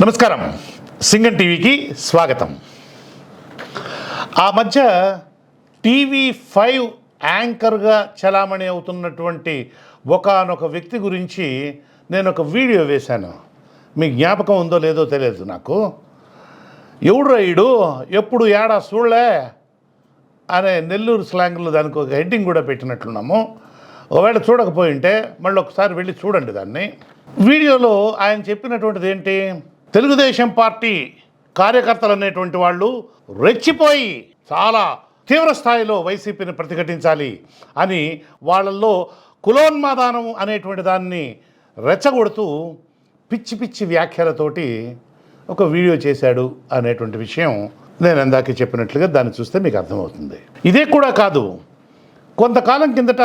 నమస్కారం. సింగం టీవీకి స్వాగతం. ఆ మధ్య టీవీ ఫైవ్ యాంకర్గా చలామణి అవుతున్నటువంటి ఒకానొక వ్యక్తి గురించి నేను ఒక వీడియో వేశాను. మీ జ్ఞాపకం ఉందో లేదో తెలియదు నాకు. ఎవడు రాయుడు ఎప్పుడు ఏడా చూడలే అనే నెల్లూరు స్లాంగ్లో దానికి ఒక హెడ్డింగ్ కూడా పెట్టినట్లున్నాము. ఒకవేళ చూడకపోయి ఉంటే మళ్ళీ ఒకసారి వెళ్ళి చూడండి దాన్ని. వీడియోలో ఆయన చెప్పినటువంటిది ఏంటి? తెలుగుదేశం పార్టీ కార్యకర్తలు అనేటువంటి వాళ్ళు రెచ్చిపోయి చాలా తీవ్ర స్థాయిలో వైసీపీని ప్రతిఘటించాలి అని వాళ్ళల్లో కులోన్మాదానం అనేటువంటి దాన్ని రెచ్చగొడుతూ పిచ్చి పిచ్చి వ్యాఖ్యలతోటి ఒక వీడియో చేశాడు అనేటువంటి విషయం నేను ఇందాక చెప్పినట్లుగా దాన్ని చూస్తే మీకు అర్థమవుతుంది. ఇదే కూడా కాదు కొంతకాలం కిందట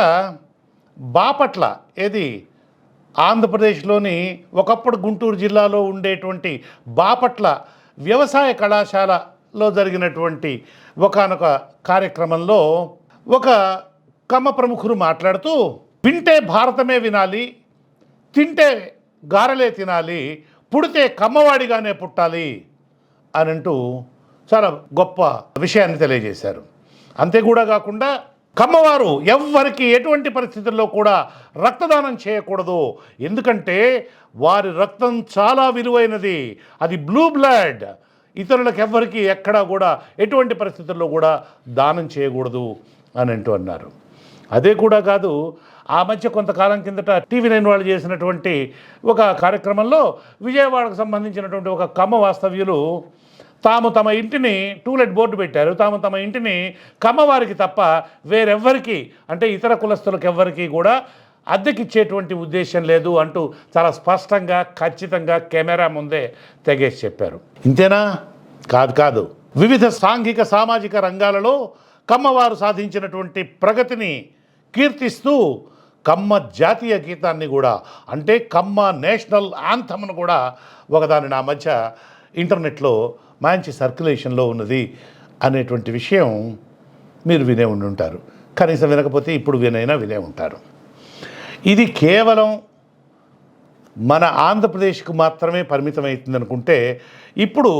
బాపట్ల ఏది ఆంధ్రప్రదేశ్లోని ఒకప్పుడు గుంటూరు జిల్లాలో ఉండేటువంటి బాపట్ల వ్యవసాయ కళాశాలలో జరిగినటువంటి ఒకానొక కార్యక్రమంలో ఒక కమ్మ ప్రముఖులు మాట్లాడుతూ వింటే భారతమే వినాలి తింటే గారెలే తినాలి పుడితే కమ్మవాడిగానే పుట్టాలి అని అంటూ చాలా గొప్ప విషయాన్ని తెలియజేశారు. అంతే కూడా కాకుండా కమ్మవారు ఎవ్వరికి ఎటువంటి పరిస్థితుల్లో కూడా రక్తదానం చేయకూడదు. ఎందుకంటే వారి రక్తం చాలా విలువైనది. అది బ్లూ బ్లడ్. ఇతరులకు ఎవ్వరికి ఎక్కడా కూడా ఎటువంటి పరిస్థితుల్లో కూడా దానం చేయకూడదు అని అంటూ అన్నారు. అదే కూడా కాదు ఆ మధ్య కొంతకాలం కిందట టీవీ నైన్ వాళ్ళు చేసినటువంటి ఒక కార్యక్రమంలో విజయవాడకు సంబంధించినటువంటి ఒక కమ్మ వాస్తవ్యులు తాము తమ ఇంటిని టూలెట్ బోర్డు పెట్టారు. తాము తమ ఇంటిని కమ్మవారికి తప్ప వేరెవ్వరికి అంటే ఇతర కులస్తులకు ఎవ్వరికి కూడా అద్దెకిచ్చేటువంటి ఉద్దేశం లేదు అంటూ చాలా స్పష్టంగా ఖచ్చితంగా కెమెరా ముందే తెగేసి చెప్పారు. ఇంతేనా? కాదు కాదు. వివిధ సాంఘిక సామాజిక రంగాలలో కమ్మవారు సాధించినటువంటి ప్రగతిని కీర్తిస్తూ కమ్మ జాతీయ గీతాన్ని కూడా అంటే కమ్మ నేషనల్ యాంథమ్ను కూడా ఒకదాని నా మధ్య ఇంటర్నెట్లో మంచి సర్క్యులేషన్లో ఉన్నది అనేటువంటి విషయం మీరు వినే ఉండి ఉంటారు. కనీసం వినకపోతే ఇప్పుడు వినైనా వినే ఉంటారు. ఇది కేవలం మన ఆంధ్రప్రదేశ్కు మాత్రమే పరిమితం అవుతుంది అనుకుంటే ఇప్పుడు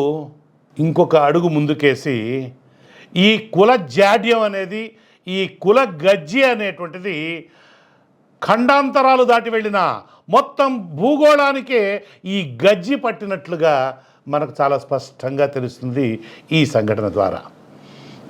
ఇంకొక అడుగు ముందుకేసి ఈ కుల జాడ్యం అనేది ఈ కుల గజ్జి అనేటువంటిది ఖండాంతరాలు దాటి వెళ్ళిన మొత్తం భూగోళానికే ఈ గజ్జి పట్టినట్లుగా మనకు చాలా స్పష్టంగా తెలుస్తుంది ఈ సంఘటన ద్వారా.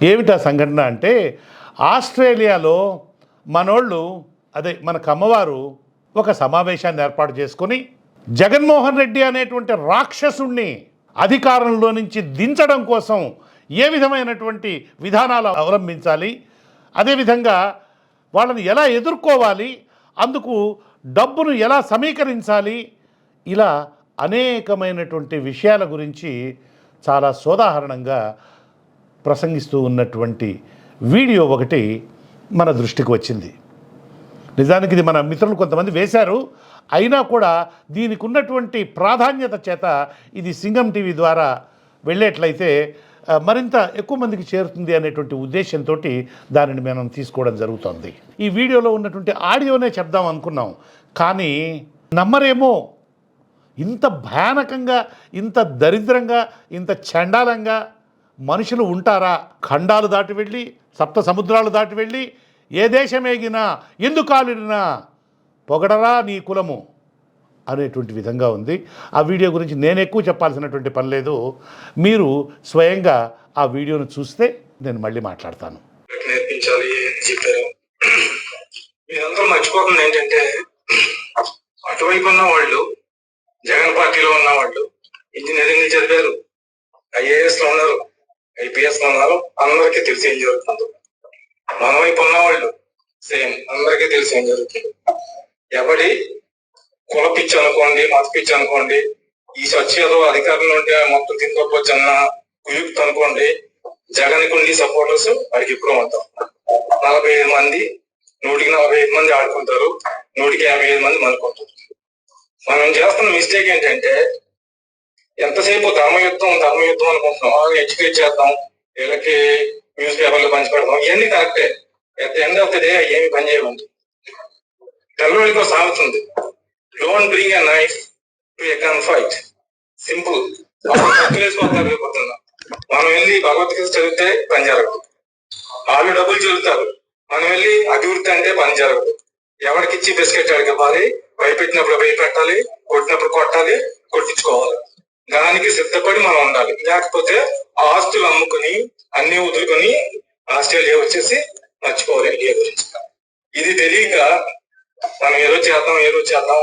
ఏమిటా సంఘటన అంటే ఆస్ట్రేలియాలో మనోళ్ళు అదే మన కమ్మవారు ఒక సమావేశాన్ని ఏర్పాటు చేసుకొని జగన్మోహన్ రెడ్డి అనేటువంటి రాక్షసుణ్ణి అధికారంలో నుంచి దించడం కోసం ఏ విధమైనటువంటి విధానాలు అవలంబించాలి అదేవిధంగా వాళ్ళని ఎలా ఎదుర్కోవాలి అందుకు డబ్బును ఎలా సమీకరించాలి ఇలా అనేకమైనటువంటి విషయాల గురించి చాలా సోదాహరణంగా ప్రసంగిస్తూ ఉన్నటువంటి వీడియో ఒకటి మన దృష్టికి వచ్చింది. నిజానికి ఇది మన మిత్రులు కొంతమంది వేశారు. అయినా కూడా దీనికి ఉన్నటువంటి ప్రాధాన్యత చేత ఇది సింగం టీవీ ద్వారా వెళ్ళేట్లయితే మరింత ఎక్కువ మందికి చేరుతుంది అనేటువంటి ఉద్దేశంతో దానిని మనం తీసుకోవడం జరుగుతుంది. ఈ వీడియోలో ఉన్నటువంటి ఆడియోనే చెప్దాం అనుకున్నాం. కానీ నమ్మరేమో ఇంత భయానకంగా ఇంత దరిద్రంగా ఇంత చండాలంగా మనుషులు ఉంటారా? ఖండాలు దాటి వెళ్ళి సప్త సముద్రాలు దాటి వెళ్ళి ఏ దేశమేగినా ఎందుకు కాలినా పొగడరా నీ కులము? అనేటువంటి విధంగా ఉంది. ఆ వీడియో గురించి నేను ఎక్కువ చెప్పాల్సినటువంటి పని లేదు. మీరు స్వయంగా ఆ వీడియోను చూస్తే నేను మళ్ళీ మాట్లాడతాను. నేర్పించాలి చెప్పారు. మీరందరూ మర్చిపోతుంది ఏంటంటే అటువైపు ఉన్న వాళ్ళు జగన్ పార్టీలో ఉన్న వాళ్ళు ఇంజనీరింగ్ చదివారు ఐఏఎస్లో ఉన్నారు ఐపీఎస్లో ఉన్నారు అందరికీ తెలిసి ఏం జరుగుతుంది. మన వైపు ఉన్న వాళ్ళు సేమ్ అందరికీ తెలిసి ఏం జరుగుతుంది. ఎవడి కుల పిచ్చి అనుకోండి మత పిచ్చి అనుకోండి ఈ సత్యతో అధికారంలో ఉంటే మొత్తం తినుకోవచ్చు అన్న కుయుక్తి అనుకోండి జగన్ కుండి సపోర్టర్స్ వాడికి ఇప్పుడు ఉంటాం. నలభై ఐదు మంది నూటికి నలభై ఐదు మంది ఆడుకుంటారు నూటికి యాభై ఐదు మంది మనుకుంటారు. మనం చేస్తున్న మిస్టేక్ ఏంటంటే ఎంతసేపు ధర్మయుద్ధం ధర్మయుద్ధం అనుకుంటున్నాం? ఎడ్యుకేట్ చేద్దాం. వీళ్ళకి న్యూస్ పేపర్లు పంచి పెడతాం ఇవన్నీ కరెక్టే ఎట్ ఎండ్ ఆఫ్ డే ఏమి పని చేయమంది తెల్లవాళ్ళకో సాగుతుంది. Don't bring a knife to a gun fight simple వేసుకుంటారు రేపు మనం వెళ్ళి భగవద్గీత చదివితే పని జరగదు. వాళ్ళు డబ్బులు చదువుతారు. మనం వెళ్ళి అభివృద్ధి అంటే పని జరగదు. ఎవరికిచ్చి బిస్కెట్ అడిగి భయపెట్టినప్పుడు భయపెట్టాలి కొట్టినప్పుడు కొట్టాలి కొట్టించుకోవాలి. దానికి సిద్ధపడి మనం ఉండాలి. లేకపోతే ఆస్తులు అమ్ముకుని అన్ని వదులుకొని ఆస్ట్రేలియా వచ్చేసి మర్చిపోవాలి ఇండియా గురించి. ఇది తెలియక మనం ఏదో చేద్దాం ఏదో చేద్దాం?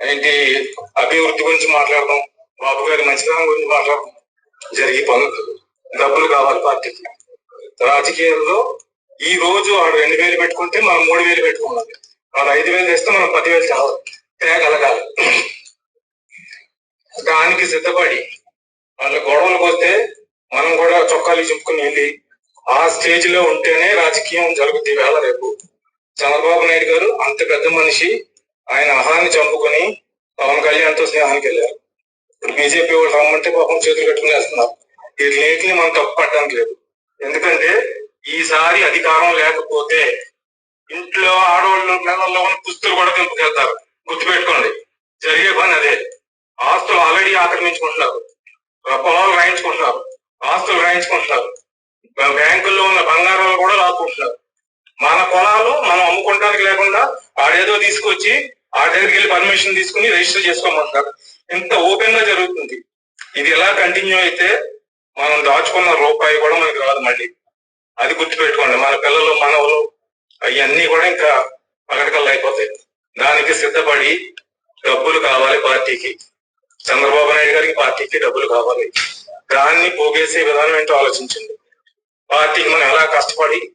ఏంటి అభివృద్ధి గురించి మాట్లాడదాం బాబు గారి మంచితనం గురించి మాట్లాడదాం జరిగే పనులు డబ్బులు కావాలి పార్టీకి. రాజకీయాల్లో ఈ రోజు వాడు రెండు వేలు పెట్టుకుంటే మనం మూడు వేలు పెట్టుకోవాలి. వాడు ఐదు వేలు తెస్తే మనం పదివేలు కావాలి తేగలగాలి. దానికి సిద్ధపడి వాళ్ళ గొడవలకు వస్తే మనం కూడా చొక్కాలు చింపుకుని వెళ్ళి ఆ స్టేజ్లో ఉంటేనే రాజకీయం జరుగుద్ది వేళ రేపు. చంద్రబాబు నాయుడు గారు అంత పెద్ద మనిషి ఆయన అహాన్ని చంపుకొని పవన్ కళ్యాణ్తో స్నేహానికి వెళ్ళారు. ఇప్పుడు బీజేపీ వాళ్ళు రమ్మంటే పాపం చేతులు కట్టుకుని వేస్తున్నారు వీటిని మనం తప్పు పట్టడానికి లేదు. ఎందుకంటే ఈసారి అధికారం లేకపోతే ఇంట్లో ఆడవాళ్ళు నెలల్లో ఉన్న పుస్తులు కూడా తెంపుకెళ్తారు గుర్తుపెట్టుకోండి. జరిగే పని అదే. ఆస్తులు ఆల్రెడీ ఆక్రమించుకుంటున్నారు. పొలాలు రాయించుకుంటున్నారు. ఆస్తులు రాయించుకుంటున్నారు. బ్యాంకుల్లో ఉన్న బంగారాలు కూడా లాక్కుంటున్నారు. మన పొలాలు మనం అమ్ముకోవడానికి లేకుండా ఆడేదో తీసుకొచ్చి ఆ దగ్గరికి వెళ్ళి పర్మిషన్ తీసుకుని రిజిస్టర్ చేసుకోమంటారు ఇంత ఓపెన్గా జరుగుతుంది. ఇది ఎలా కంటిన్యూ అయితే మనం దాచుకున్న రూపాయి కూడా మనకి రాదు మళ్ళీ. అది గుర్తుపెట్టుకోండి. మన పిల్లలు మనవలు అవన్నీ కూడా ఇంకా పగటికల్లా అయిపోతాయి. దానికి సిద్ధపడి డబ్బులు కావాలి పార్టీకి. చంద్రబాబు నాయుడు గారికి పార్టీకి డబ్బులు కావాలి. దాన్ని పోగేసే విధానం ఏంటో ఆలోచించండి. పార్టీకి మనం ఎలా కష్టపడి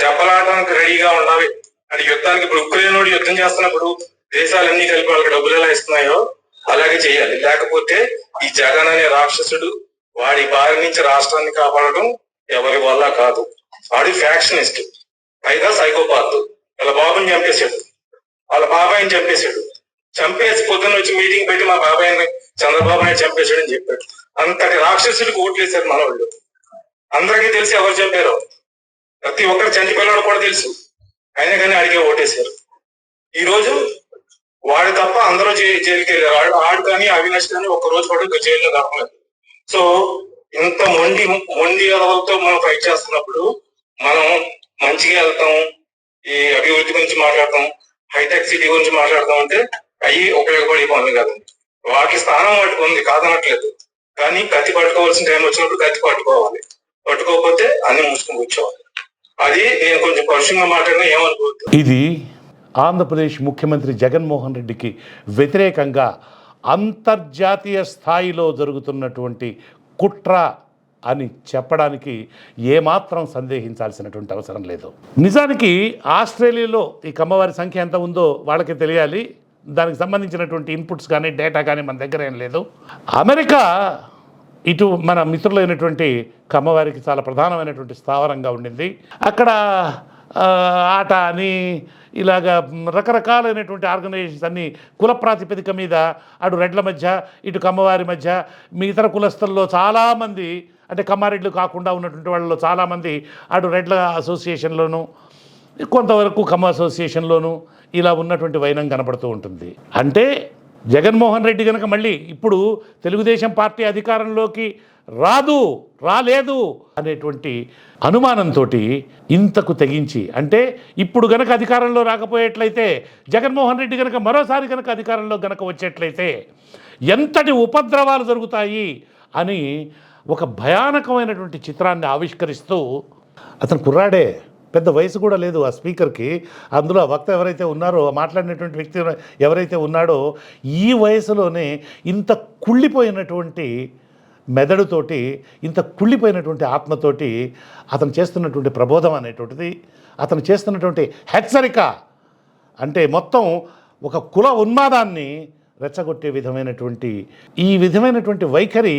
దెబ్బలాడడానికి రెడీగా ఉండాలి. అంటే యుద్ధానికి ఇప్పుడు ఉక్రెయిన్ వాడు యుద్ధం చేస్తున్నప్పుడు దేశాలన్నీ కలిపి వాళ్ళకి డబ్బులు ఎలా ఇస్తున్నాయో అలాగే చేయాలి. లేకపోతే ఈ జగన్ అనే రాక్షసుడు వాడి బారి నుంచి రాష్ట్రాన్ని కాపాడడం ఎవరి వల్ల కాదు. వాడి ఫ్యాక్షనిస్ట్. పైగా సైకోపాత్. వాళ్ళ బాబుని చంపేశాడు. వాళ్ళ బాబాయిని చంపేశాడు. చంపేసి పొద్దున్న వచ్చి మీటింగ్ పెట్టి మా బాబాయ్ని చంద్రబాబు నాయుడు చంపేశాడని చెప్పాడు. అంతటి రాక్షసుడికి ఓట్లేశారు మనవాళ్ళు. అందరికీ తెలిసి ఎవరు చంపారో? ప్రతి ఒక్కరు చనిపోయినాడు కూడా తెలుసు. అయినా కానీ అడిగే ఓటేశారు. ఈ రోజు వాడు తప్ప అందరూ జైలుకి వెళ్ళారు. ఆడు ఆడు కానీ అవినాష్ కానీ ఒక్క రోజు కూడా జైల్లో దొరకలేదు సో ఇంత మొండి మొండి అలవాతో మనం ఫైట్ చేస్తున్నప్పుడు మనం మంచిగా వెళ్తాం. ఈ అభివృద్ధి గురించి మాట్లాడతాం. హైటెక్ సిటీ గురించి మాట్లాడతాం అంటే అవి ఉపయోగపడే పనులు కాదండి వాటి స్థానం వాటికి ఉంది కాదనట్లేదు. కానీ కత్తి పట్టుకోవాల్సిన టైం వచ్చినప్పుడు కత్తి పట్టుకోవాలి. పట్టుకోకపోతే అన్ని మూసుకుని కూర్చోవాలి. అది నేను కొంచెం పరుషంగా మాట్లాడినా ఏమనుకోవద్దు. ఇది ఆంధ్రప్రదేశ్ ముఖ్యమంత్రి జగన్మోహన్ రెడ్డికి వ్యతిరేకంగా అంతర్జాతీయ స్థాయిలో జరుగుతున్నటువంటి కుట్ర అని చెప్పడానికి ఏమాత్రం సందేహించాల్సినటువంటి అవసరం లేదు. నిజానికి ఆస్ట్రేలియాలో ఈ కమ్మవారి సంఖ్య ఎంత ఉందో వాళ్ళకి తెలియాలి. దానికి సంబంధించినటువంటి ఇన్పుట్స్ కానీ డేటా కానీ మన దగ్గర ఏం లేదు. అమెరికా ఇటు మన మిత్రులైనటువంటి కమ్మవారికి చాలా ప్రధానమైనటువంటి స్థావరంగా ఉండింది. అక్కడ ఆట అని ఇలాగ రకరకాలైనటువంటి ఆర్గనైజేషన్స్ అన్ని కుల ప్రాతిపదిక మీద అటు రెడ్ల మధ్య ఇటు కమ్మవారి మధ్య మీ ఇతర కులస్థల్లో చాలామంది అంటే కమ్మారెడ్లు కాకుండా ఉన్నటువంటి వాళ్ళలో చాలామంది అటు రెడ్ల అసోసియేషన్లోనూ కొంతవరకు కమ్ అసోసియేషన్లోనూ ఇలా ఉన్నటువంటి వైనం కనపడుతూ ఉంటుంది. అంటే జగన్మోహన్ రెడ్డి కనుక మళ్ళీ ఇప్పుడు తెలుగుదేశం పార్టీ అధికారంలోకి రాదు రాలేదు అనేటువంటి అనుమానంతో ఇంతకు తెగించి అంటే ఇప్పుడు గనక అధికారంలో రాకపోయేట్లయితే జగన్మోహన్ రెడ్డి కనుక మరోసారి కనుక అధికారంలో గనక వచ్చేట్లయితే ఎంతటి ఉపద్రవాలు జరుగుతాయి అని ఒక భయానకమైనటువంటి చిత్రాన్ని ఆవిష్కరిస్తూ అతను కుర్రాడే పెద్ద వయసు కూడా లేదు ఆ స్పీకర్కి. అందులో వక్త ఎవరైతే ఉన్నారో మాట్లాడినటువంటి వ్యక్తి ఎవరైతే ఉన్నాడో ఈ వయసులోనే ఇంత కుళ్ళిపోయినటువంటి మెదడుతోటి ఇంత కుళ్ళిపోయినటువంటి ఆత్మతోటి అతను చేస్తున్నటువంటి ప్రబోధం అనేటువంటిది అతను చేస్తున్నటువంటి హెచ్చరిక అంటే మొత్తం ఒక కుల ఉన్మాదాన్ని రెచ్చగొట్టే విధమైనటువంటి ఈ విధమైనటువంటి వైఖరి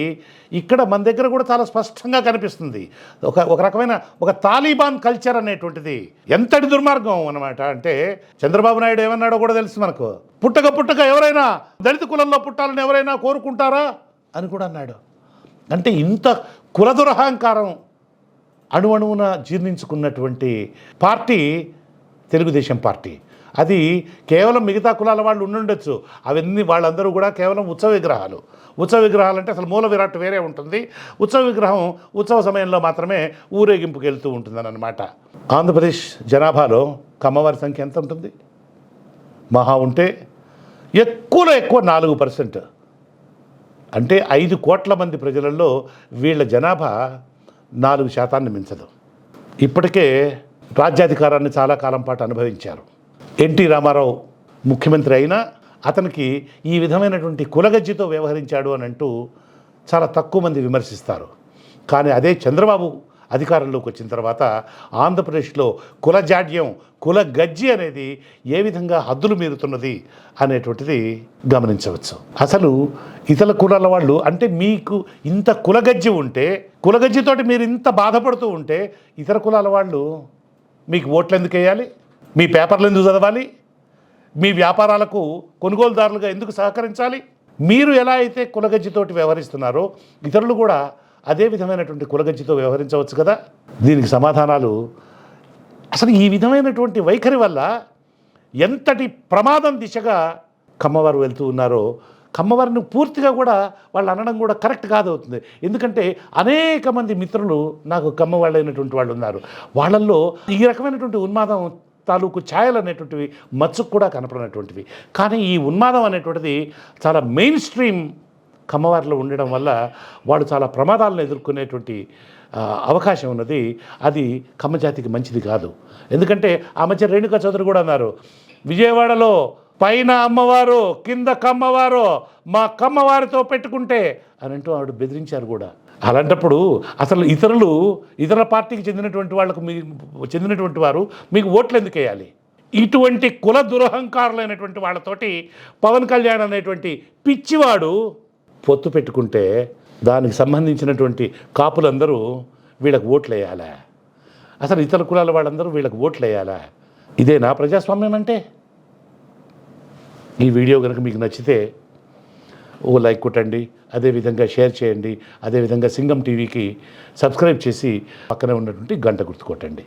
ఇక్కడ మన దగ్గర కూడా చాలా స్పష్టంగా కనిపిస్తుంది. ఒక ఒక రకమైన ఒక తాలిబాన్ కల్చర్ అనేటువంటిది ఎంతటి దుర్మార్గం అన్నమాట. అంటే చంద్రబాబు నాయుడు ఏమన్నాడో కూడా తెలుసు మనకు. పుట్టక పుట్టక ఎవరైనా దళిత కులంలో పుట్టాలని ఎవరైనా కోరుకుంటారా అని కూడా అన్నాడు. అంటే ఇంత కుల దురహంకారం అణువణువున జీర్ణించుకున్నటువంటి పార్టీ తెలుగుదేశం పార్టీ. అది కేవలం మిగతా కులాల వాళ్ళు ఉండుండొచ్చు. అవన్నీ వాళ్ళందరూ కూడా కేవలం ఉత్సవ విగ్రహాలు. ఉత్సవ విగ్రహాలు అంటే అసలు మూల విరాట్ వేరే ఉంటుంది. ఉత్సవ విగ్రహం ఉత్సవ సమయంలో మాత్రమే ఊరేగింపుకి వెళ్తూ ఉంటుందని అనమాట ఆంధ్రప్రదేశ్ జనాభాలో కమ్మవారి సంఖ్య ఎంత ఉంటుంది? మహా ఉంటే ఎక్కువలో ఎక్కువ నాలుగు పర్సెంట్. అంటే ఐదు కోట్ల మంది ప్రజలలో వీళ్ళ జనాభా నాలుగు శాతాన్ని మించదు. ఇప్పటికే రాజ్యాధికారాన్ని చాలా కాలం పాటు అనుభవించారు. ఎన్టీ రామారావు ముఖ్యమంత్రి అయినా అతనికి ఈ విధమైనటువంటి కులగజ్జితో వ్యవహరించాడు అని అంటూ చాలా తక్కువ మంది విమర్శిస్తారు. కానీ అదే చంద్రబాబు అధికారంలోకి వచ్చిన తర్వాత ఆంధ్రప్రదేశ్లో కులజాడ్యం కుల గజ్జి అనేది ఏ విధంగా హద్దులు మీరుతున్నది అనేటువంటిది గమనించవచ్చు. అసలు ఇతర కులాల వాళ్ళు అంటే మీకు ఇంత కులగజ్జి ఉంటే కులగజ్జితోటి మీరు ఇంత బాధపడుతూ ఉంటే ఇతర కులాల వాళ్ళు మీకు ఓట్లు ఎందుకు వేయాలి? మీ పేపర్లు ఎందుకు చదవాలి? మీ వ్యాపారాలకు కొనుగోలుదారులుగా ఎందుకు సహకరించాలి? మీరు ఎలా అయితే కులగజ్జితోటి వ్యవహరిస్తున్నారో ఇతరులు కూడా అదే విధమైనటువంటి కులగజ్జితో వ్యవహరించవచ్చు కదా? దీనికి సమాధానాలు. అసలు ఈ విధమైనటువంటి వైఖరి వల్ల ఎంతటి ప్రమాదం దిశగా కమ్మవారు వెళ్తూ ఉన్నారో కమ్మవారిని పూర్తిగా కూడా వాళ్ళు అనడం కూడా కరెక్ట్ కాదవుతుంది. ఎందుకంటే అనేక మంది మిత్రులు నాకు కమ్మ వాళ్ళైనటువంటి వాళ్ళు ఉన్నారు. వాళ్ళల్లో ఈ రకమైనటువంటి ఉన్మాదం తాలూకు ఛాయలు అనేటువంటివి మచ్చుకు కూడా కనపడినటువంటివి. కానీ ఈ ఉన్మాదం అనేటువంటిది చాలా మెయిన్ స్ట్రీమ్ కమ్మవారిలో ఉండడం వల్ల వాడు చాలా ప్రమాదాలను ఎదుర్కొనేటువంటి అవకాశం ఉన్నది. అది కమ్మజాతికి మంచిది కాదు. ఎందుకంటే ఆ మధ్య రేణుకా చౌదరి కూడా అన్నారు విజయవాడలో పైన అమ్మవారు కింద కమ్మవారు మా కమ్మవారితో పెట్టుకుంటే అని అంటూ ఆవిడ బెదిరించారు కూడా. అలాంటప్పుడు అసలు ఇతరులు ఇతర పార్టీకి చెందినటువంటి వాళ్ళకు మీ చెందినటువంటి వారు మీకు ఓట్లు ఎందుకు వేయాలి? ఇటువంటి కుల దురహంకారులైనటువంటి వాళ్ళతోటి పవన్ కళ్యాణ్ అనేటువంటి పిచ్చివాడు పొత్తు పెట్టుకుంటే దానికి సంబంధించినటువంటి కాపులందరూ వీళ్ళకి ఓట్లు వేయాలా? అసలు ఇతర కులాల వాళ్ళందరూ వీళ్ళకి ఓట్లు వేయాలా? ఇదే నా ప్రజాస్వామ్యం అంటే. ఈ వీడియో కనుక మీకు నచ్చితే ఓ లైక్ కొట్టండి అదేవిధంగా షేర్ చేయండి అదేవిధంగా సింగం టీవీకి సబ్స్క్రైబ్ చేసి పక్కనే ఉన్నటువంటి గంట గుర్తు కొట్టండి